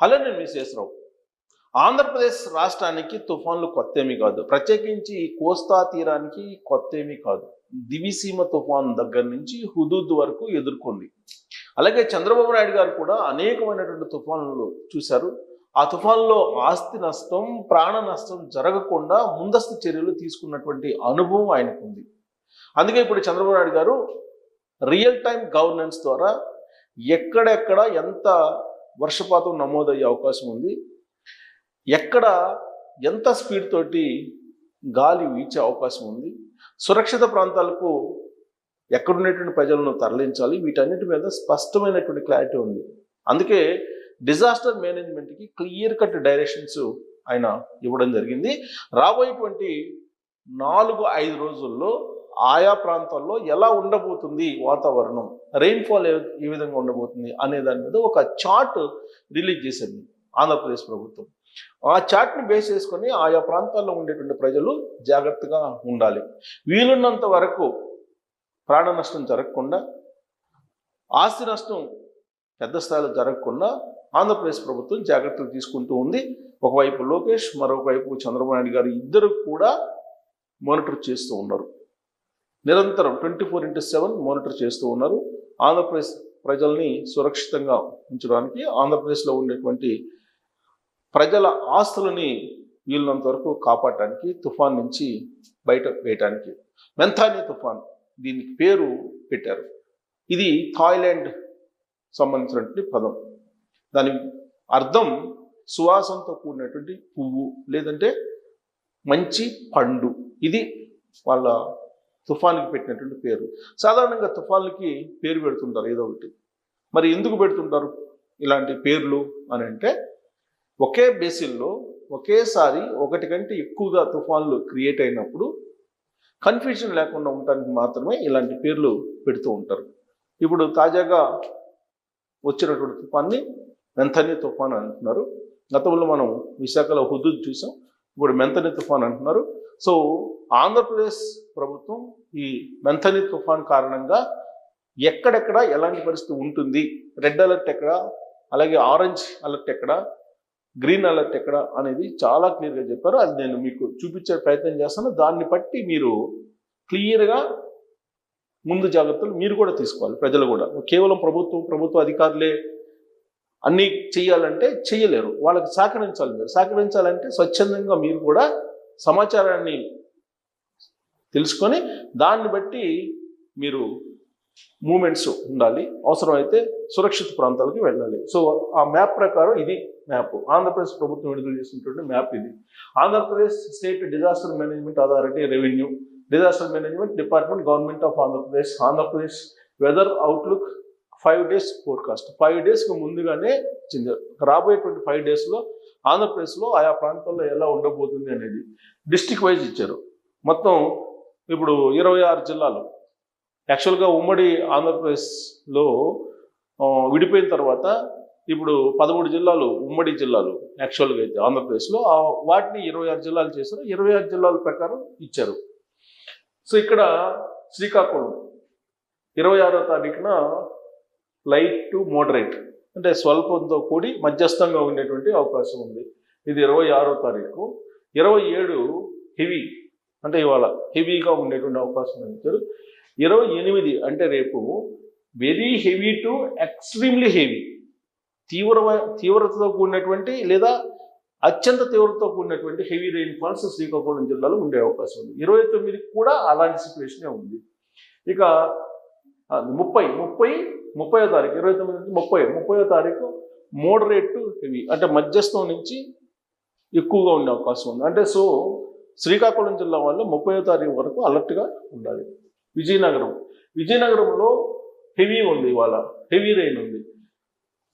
Hello నేను విశేషరావు ఆంధ్రప్రదేశ్ రాష్ట్రానికి తుఫాన్లు కొత్తేమీ కాదు. ప్రత్యేకించి ఈ కోస్తా తీరానికి కొత్తేమీ కాదు. దివిసీమ తుఫాన్ దగ్గర నుంచి హుదూద్ వరకు ఎదుర్కొంది. అలాగే చంద్రబాబు నాయుడు గారు కూడా అనేకమైనటువంటి తుఫాన్లు చూశారు. ఆ తుఫాన్లో ఆస్తి నష్టం ప్రాణ నష్టం జరగకుండా ముందస్తు చర్యలు తీసుకున్నటువంటి అనుభవం ఆయనకు ఉంది అందుకే ఇప్పుడు చంద్రబాబు నాయుడు గారు రియల్ టైం గవర్నెన్స్ ద్వారా ఎక్కడెక్కడ ఎంత వర్షపాతం నమోదయ్యే అవకాశం ఉంది. ఎక్కడ ఎంత స్పీడ్ తోటి గాలి వీచే అవకాశం ఉంది. సురక్షిత ప్రాంతాలకు ఎక్కడున్నటువంటి ప్రజలను తరలించాలి. వీటన్నిటి మీద స్పష్టమైనటువంటి క్లారిటీ ఉంది. అందుకే డిజాస్టర్ మేనేజ్మెంట్కి క్లియర్ కట్ డైరెక్షన్స్ ఆయన ఇవ్వడం జరిగింది. రాబోయేటువంటి నాలుగు ఐదు రోజుల్లో ఆయా ప్రాంతాల్లో ఎలా ఉండబోతుంది వాతావరణం? రెయిన్ఫాల్ ఏ విధంగా ఉండబోతుంది అనే దాని మీద ఒక చార్ట్ రిలీజ్ చేసింది ఆంధ్రప్రదేశ్ ప్రభుత్వం. ఆ చార్ట్ని బేస్ చేసుకొని ఆయా ప్రాంతాల్లో ఉండేటువంటి ప్రజలు జాగ్రత్తగా ఉండాలి. వీలున్నంత వరకు ప్రాణ నష్టం జరగకుండా ఆస్తి నష్టం పెద్ద స్థాయిలో జరగకుండా ఆంధ్రప్రదేశ్ ప్రభుత్వం జాగ్రత్తలు తీసుకుంటూ ఉంది. ఒకవైపు లోకేష్ మరొకవైపు చంద్రబాబు నాయుడు గారు ఇద్దరు కూడా మానిటర్ చేస్తూ ఉన్నారు. నిరంతరం twenty four into seven monitor చేస్తూ ఉన్నారు. ఆంధ్రప్రదేశ్ ప్రజల్ని సురక్షితంగా ఉంచడానికి ఆంధ్రప్రదేశ్లో ఉండేటువంటి ప్రజల ఆస్తులని వీలున్నంత వరకు కాపాడటానికి తుఫాన్ నుంచి బయట వేయటానికి. మెంథానీ తుఫాన్ దీనికి పేరు పెట్టారు. ఇది థాయిలాండ్ సంబంధించినటువంటి పదం. దాని అర్థం సువాసనతో కూడినటువంటి పువ్వు లేదంటే మంచి పండు. ఇది వాళ్ళ తుఫాన్కి పెట్టినటువంటి పేరు. సాధారణంగా తుఫాన్లకి పేరు పెడుతుంటారు ఏదో ఒకటి. మరి ఎందుకు పెడుతుంటారు? ఇలాంటి పేర్లు అని అంటే ఒకే బేసిన్లో ఒకేసారి ఒకటి కంటే ఎక్కువగా తుఫాన్లు క్రియేట్ అయినప్పుడు కన్ఫ్యూజన్ లేకుండా ఉండడానికి మాత్రమే ఇలాంటి పేర్లు పెడుతూ ఉంటారు. ఇప్పుడు తాజాగా వచ్చినటువంటి తుఫాన్ని మెంథని తుఫాన్ అంటున్నారు. గతంలో మనం విశాఖలో హుదూద్ చూసాం. ఇప్పుడు మెంతని తుఫాన్ అంటున్నారు. సో ఆంధ్రప్రదేశ్ ప్రభుత్వం ఈ మెంథని తుఫాన్ కారణంగా ఎక్కడెక్కడ ఎలాంటి పరిస్థితి ఉంటుంది? రెడ్ అలర్ట్ ఎక్కడ? అలాగే ఆరెంజ్ అలర్ట్ ఎక్కడ? గ్రీన్ అలర్ట్ ఎక్కడ? అనేది చాలా క్లియర్గా చెప్పారు. అది నేను మీకు చూపించే ప్రయత్నం చేస్తాను. దాన్ని బట్టి మీరు క్లియర్గా ముందు జాగ్రత్తలు మీరు కూడా తీసుకోవాలి ప్రజలు కూడా. కేవలం ప్రభుత్వం ప్రభుత్వ అధికారులే అన్నీ చేయాలంటే చేయలేరు. వాళ్ళకి సహకరించాలి మీరు. సహకరించాలంటే స్వచ్ఛందంగా మీరు కూడా సమాచారాన్ని తెలుసుకొని దాన్ని బట్టి మీరు మూమెంట్స్ ఉండాలి. అవసరమైతే సురక్షిత ప్రాంతాలకు వెళ్ళాలి. సో ఆ మ్యాప్ ప్రకారం ఇది మ్యాప్. ఆంధ్రప్రదేశ్ ప్రభుత్వం విడుదల చేసినటువంటి మ్యాప్ ఇది. Andhra Pradesh state disaster management authority revenue. Disaster management department government of Andhra Pradesh. Andhra Pradesh weather outlook five days forecast five డేస్కి ముందుగానే ఇచ్చింది రాబోయేటువంటి ఫైవ్ డేస్లో ఆంధ్రప్రదేశ్లో ఆయా ప్రాంతాల్లో ఎలా ఉండబోతుంది అనేది డిస్టిక్ వైజ్ ఇచ్చారు. మొత్తం ఇప్పుడు ఇరవై ఆరు జిల్లాలు. యాక్చువల్గా ఉమ్మడి ఆంధ్రప్రదేశ్లో విడిపోయిన తర్వాత ఇప్పుడు పదమూడు జిల్లాలు ఉమ్మడి జిల్లాలు యాక్చువల్గా అయితే ఆంధ్రప్రదేశ్లో వాటిని ఇరవై ఆరు జిల్లాలు చేశారు. ఇరవై ఆరు జిల్లాల ప్రకారం ఇచ్చారు. సో ఇక్కడ శ్రీకాకుళం. ఇరవై ఆరో తారీఖున లైట్ టు మోడరేట్ అంటే స్వల్పంతో కూడి మధ్యస్థంగా ఉండేటువంటి అవకాశం ఉంది. ఇది ఇరవై ఆరో తారీఖు. ఇరవై ఏడు హెవీ అంటే ఇవాళ హెవీగా ఉండేటువంటి అవకాశం ఉంది ఇచ్చారు ఇరవై ఎనిమిది అంటే రేపు very heavy to extremely heavy. తీవ్ర తీవ్రతతో కూడినటువంటి లేదా అత్యంత తీవ్రతతో కూడినటువంటి హెవీ రెయిన్ఫాల్స్ శ్రీకాకుళం జిల్లాలో ఉండే అవకాశం ఉంది. ఇరవై తొమ్మిదికి కూడా అలాంటి సిచ్యువేషనే ఉంది. ఇక ముప్పై ముప్పై ముప్పై తారీఖు ఇరవై తొమ్మిది నుంచి ముప్పై ముప్పై తారీఖు మోడరేట్ టు హెవీ అంటే మధ్యస్థం నుంచి ఎక్కువగా ఉండే అవకాశం ఉంది. అంటే సో శ్రీకాకుళం జిల్లా వాళ్ళు ముప్పయో తారీఖు వరకు అలర్ట్గా ఉండాలి. విజయనగరం విజయనగరంలో హెవీ ఉంది ఇవాళ హెవీ రెయిన్ ఉంది.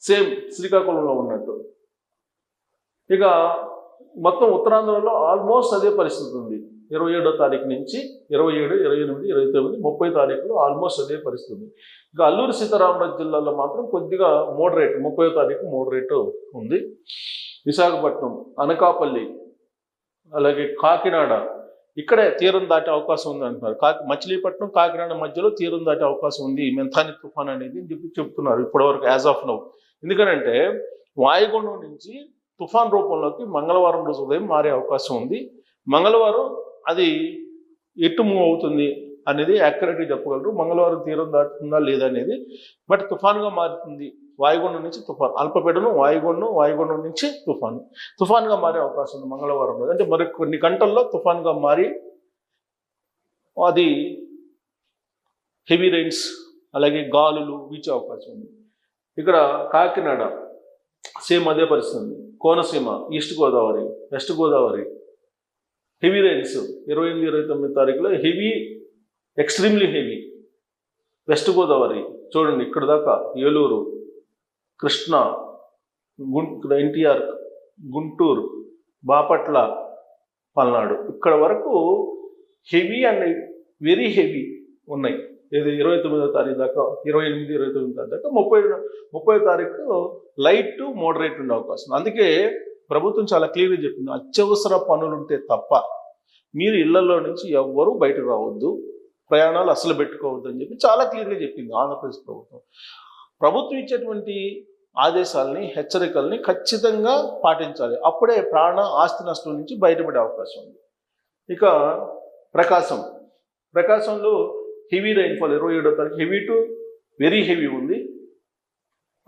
సేమ్ శ్రీకాకుళంలో ఉన్నట్టు. ఇక మొత్తం ఉత్తరాంధ్రలో ఆల్మోస్ట్ అదే పరిస్థితి ఉంది. ఇరవై ఏడో తారీఖు నుంచి ఇరవై ఏడు ఇరవై ఎనిమిది ఇరవై తొమ్మిది ముప్పై తారీఖులో ఆల్మోస్ట్ అదే పరిస్థితి. ఇంకా ఇక అల్లూరు సీతారామరాజు జిల్లాలో మాత్రం కొద్దిగా మోడరేట్ ముప్పై తారీఖు మోడరేట్ ఉంది. విశాఖపట్నం అనకాపల్లి అలాగే కాకినాడ ఇక్కడే తీరం దాటే అవకాశం ఉంది అంటున్నారు. కా మచిలీపట్నం కాకినాడ మధ్యలో తీరం దాటే అవకాశం ఉంది. మెంథాని తుఫాన్ అనేది అని చెప్పి చెప్తున్నారు ఇప్పటివరకు యాజ్ ఆఫ్ నౌ ఎందుకనంటే వాయుగుండం నుంచి తుఫాన్ రూపంలోకి మంగళవారం రోజు ఉదయం మారే అవకాశం ఉంది. మంగళవారం అది ఎటు మూవ్ అవుతుంది అనేది యాక్యురేట్గా చెప్పగలరు. మంగళవారం తీరం దాటుతుందా లేదా అనేది. బట్ తుఫాన్గా మారుతుంది. వాయుగుండం నుంచి తుఫాన్. అల్పపీడనం వాయుగుండం వాయుగుండం నుంచి తుఫాన్. తుఫాన్గా మారే అవకాశం ఉంది మంగళవారం రోజు. అంటే మరి కొన్ని గంటల్లో తుఫాన్గా మారి అది హెవీ రైన్స్ అలాగే గాలులు వీచే అవకాశం ఉంది. ఇక్కడ కాకినాడ సేమ్ అదే పరిస్థితి ఉంది. Konaseema east Godavari west Godavari heavy rains. ఇరవై ఎనిమిది ఇరవై తొమ్మిది తారీఖులో heavy extremely heavy. West Godavari. చూడండి ఇక్కడ దాకా ఏలూరు కృష్ణ గుంటూరు ఎన్టీఆర్ గుంటూరు బాపట్ల పల్నాడు. ఇక్కడ వరకు హెవీ అండ్ వెరీ హెవీ ఉన్నాయి. ఇది ఇరవై తొమ్మిదో తారీఖు దాకా ఇరవై ఎనిమిది ఇరవై తొమ్మిది తారీఖు దాకా ముప్పై ముప్పై తారీఖు లైట్ టు మోడరేట్ ఉండే అవకాశం. అందుకే ప్రభుత్వం చాలా క్లియర్గా చెప్పింది అత్యవసర పనులు ఉంటే తప్ప మీరు ఇళ్ళలో నుంచి ఎవ్వరూ బయటకు రావద్దు ప్రయాణాలు అసలు పెట్టుకోవద్దు అని చెప్పి చాలా క్లియర్గా చెప్పింది ఆంధ్రప్రదేశ్ ప్రభుత్వం. ప్రభుత్వం ఇచ్చేటువంటి ఆదేశాలని హెచ్చరికల్ని ఖచ్చితంగా పాటించాలి. అప్పుడే ప్రాణ ఆస్తి నష్టం నుంచి బయటపడే అవకాశం ఉంది. ఇక ప్రకాశం. ప్రకాశంలో హెవీ రైన్ఫాల్ ఇరవై ఏడో తారీఖు హెవీ టు వెరీ హెవీ ఉంది.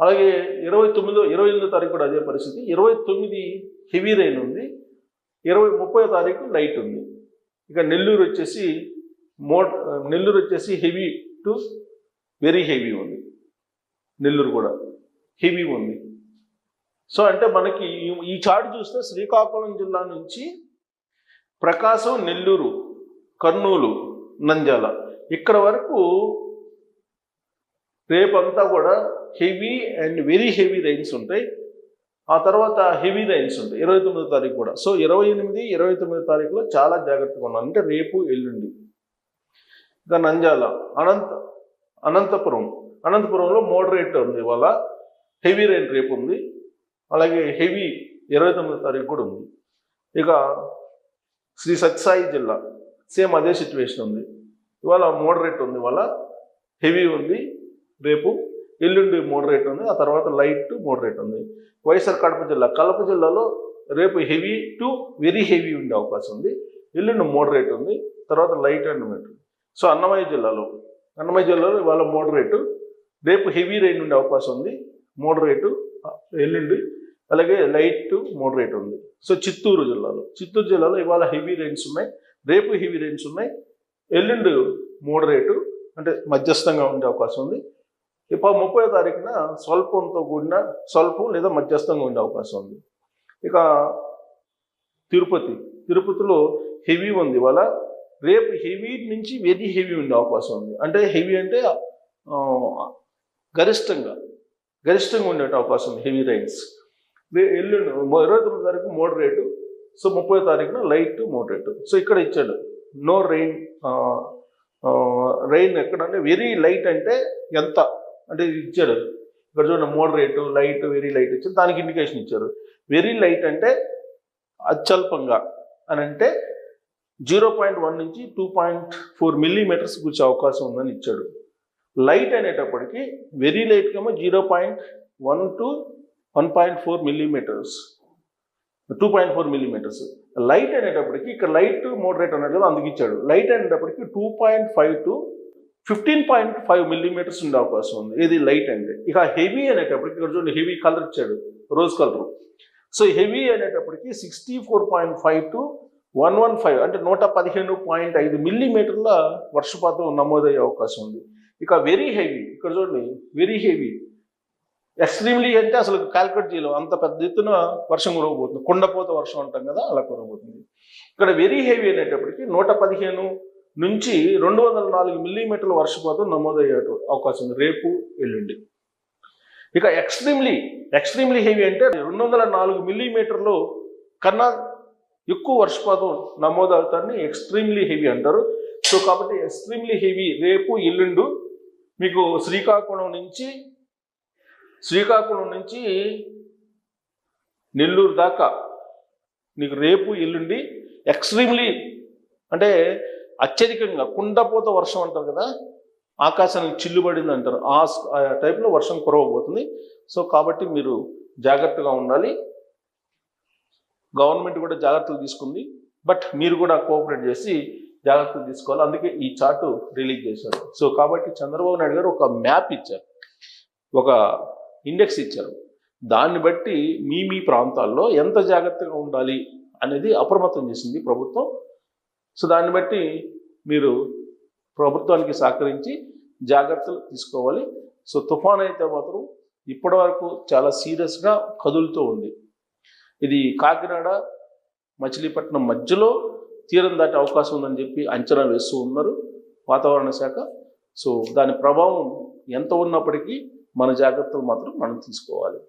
అలాగే ఇరవై తొమ్మిదో ఇరవై ఎనిమిదో తారీఖు కూడా అదే పరిస్థితి. ఇరవై తొమ్మిది హెవీ రైన్ ఉంది. ఇరవై ముప్పై తారీఖు లైట్ ఉంది. ఇక నెల్లూరు వచ్చేసి మో నెల్లూరు వచ్చేసి హెవీ టు వెరీ హెవీ ఉంది. నెల్లూరు కూడా హెవీ ఉంది. సో అంటే మనకి ఈ- చాటు చార్ట్ చూస్తే శ్రీకాకుళం జిల్లా నుంచి ప్రకాశం నెల్లూరు కర్నూలు నంద్యాల. ఇక్కడ వరకు రేపంతా కూడా heavy and very heavy rains ఉంటాయి. ఆ తర్వాత హెవీ రైన్స్ ఉంటాయి. ఇరవై తొమ్మిదో తారీఖు కూడా. సో ఇరవై ఎనిమిది ఇరవై తొమ్మిదో తారీఖులో చాలా జాగ్రత్తగా ఉన్నాను అంటే రేపు ఎల్లుండి. ఇంకా నంజాల అనంత అనంతపురం. అనంతపురంలో మోడరేట్ ఉంది ఇవాళ. హెవీ రైన్ రేపు ఉంది. అలాగే హెవీ ఇరవై తొమ్మిదో తారీఖు కూడా ఉంది. ఇక శ్రీ సత్సాయి జిల్లా. సేమ్ అదే సిచ్యువేషన్ ఉంది. ఇవాళ మోడరేట్ ఉంది ఇవాళ. హెవీ ఉంది. రేపు ఎల్లుండి మోడరేట్ ఉంది ఆ తర్వాత లైట్ టు మోడరేట్ ఉంది. వైఎస్ఆర్ కడప జిల్లా కడప జిల్లాలో రేపు హెవీ టు వెరీ హెవీ ఉండే అవకాశం ఉంది. ఎల్లుండి మోడరేట్ ఉంది తర్వాత light and meter so Annamayya జిల్లాలో అన్నమయ్య జిల్లాలో ఇవాళ మోడరేటు రేపు హెవీ రైన్ ఉండే అవకాశం ఉంది మోడరేటు ఎల్లుండి అలాగే లైట్ టు మోడరేట్ ఉంది. సో చిత్తూరు జిల్లాలో చిత్తూరు జిల్లాలో ఇవాళ హెవీ రైన్స్ ఉన్నాయి రేపు హెవీ రైన్స్ ఉన్నాయి ఎల్లుండి మోడరేటు అంటే మధ్యస్థంగా ఉండే అవకాశం ఉంది. ఇప్పుడు ముప్పై తారీఖున స్వల్పంతో కూడిన స్వల్పం లేదా మధ్యస్థంగా ఉండే అవకాశం ఉంది. ఇక తిరుపతి తిరుపతిలో హెవీ ఉంది. ఇవాళ రేపు హెవీ నుంచి వెరీ హెవీ ఉండే అవకాశం ఉంది. అంటే హెవీ అంటే గరిష్టంగా గరిష్టంగా ఉండే అవకాశం ఉంది హెవీ రైన్స్ ఎల్లుండి ఇరవై తొమ్మిది తారీఖు మోడరేటు సో ముప్పై తారీఖున లైట్ మోడరేట్ సో ఇక్కడ ఇచ్చాడు నో రెయిన్ రెయిన్ ఎక్కడంటే వెరీ లైట్ అంటే ఎంత? అంటే ఇచ్చారు ఇక్కడ చూడండి మోడరేటు లైట్ వెరీ లైట్ ఇచ్చారు. దానికి ఇండికేషన్ ఇచ్చారు. వెరీ లైట్ అంటే అత్యల్పంగా అని అంటే జీరో పాయింట్ వన్ నుంచి టూ పాయింట్ ఫోర్ మిల్లీమీటర్స్ కూర్చే అవకాశం ఉందని ఇచ్చాడు. లైట్ అనేటప్పటికి very light zero point one to one point four millimetres. Two point four millimetres. Light అనేటప్పటికి ఇక్కడ లైట్ మోడరేట్ అన్నాడు కదా అందుకు ఇచ్చాడు లైట్ అనేటప్పటికి two point five to fifteen point five millimetres ఉండే అవకాశం ఉంది. ఇది లైట్ అంటే ఇక హెవీ అనేటప్పటికి ఇక్కడ చూడండి హెవీ కలర్ ఇచ్చాడు రోజ్ కలర్. సో హెవీ అనేటప్పటికి sixty four point five to one one five అంటే నూట పదిహేను పాయింట్ ఐదు మిల్లీమీటర్ల వర్షపాతం నమోదయ్యే అవకాశం ఉంది. ఇక వెరీ హెవీ ఇక్కడ చూడండి వెరీ హెవీ. ఎక్స్ట్రీమ్లీ అంటే అసలు క్యాల్కులేట్ చేయలేము అంత పెద్ద ఎత్తున వర్షం కురవబోతుంది. కుండపోత వర్షం అంటాం కదా అలా కురవబోతుంది. ఇక్కడ వెరీ హెవీ అనేటప్పటికి నూట పదిహేను నుంచి రెండు వందల నాలుగు మిల్లీమీటర్ల వర్షపాతం నమోదయ్యే అవకాశం ఉంది. రేపు ఎల్లుండి. ఇక ఎక్స్ట్రీమ్లీ ఎక్స్ట్రీమ్లీ హెవీ అంటే రెండు వందల నాలుగు మిల్లీమీటర్లు కన్నా ఎక్కువ వర్షపాతం నమోదవుతాన్ని ఎక్స్ట్రీమ్లీ హెవీ అంటారు. సో కాబట్టి ఎక్స్ట్రీమ్లీ హెవీ రేపు ఎల్లుండు మీకు శ్రీకాకుళం నుంచి శ్రీకాకుళం నుంచి నెల్లూరు దాకా నీకు రేపు ఎల్లుండి ఎక్స్ట్రీమ్లీ అంటే అత్యధికంగా కుండపోత వర్షం అంటారు కదా ఆకాశానికి చిల్లుబడింది అంటారు. ఆ టైప్లో వర్షం కురవబోతుంది. సో కాబట్టి మీరు జాగ్రత్తగా ఉండాలి. గవర్నమెంట్ కూడా జాగ్రత్తలు తీసుకుంది. బట్ మీరు కూడా కోఆపరేట్ చేసి జాగ్రత్తలు తీసుకోవాలి. అందుకే ఈ చార్టు రిలీజ్ చేశారు. సో కాబట్టి చంద్రబాబు నాయుడు గారు ఒక మ్యాప్ ఇచ్చారు. ఒక ఇండెక్స్ ఇచ్చారు. దాన్ని బట్టి మీ మీ ప్రాంతాల్లో ఎంత జాగ్రత్తగా ఉండాలి అనేది అప్రమత్తం చేసింది ప్రభుత్వం. సో దాన్ని బట్టి మీరు ప్రభుత్వానికి సహకరించి జాగ్రత్తలు తీసుకోవాలి. సో తుఫాన్ అయితే మాత్రం ఇప్పటి వరకు చాలా సీరియస్గా కదులుతూ ఉంది. ఇది కాకినాడ మచిలీపట్నం మధ్యలో తీరం దాటే అవకాశం ఉందని చెప్పి అంచనా వేస్తూ ఉన్నారు వాతావరణ శాఖ. సో దాని ప్రభావం ఎంత ఉన్నప్పటికీ మన జాగ్రత్తలు మాత్రం మనం తీసుకోవాలి.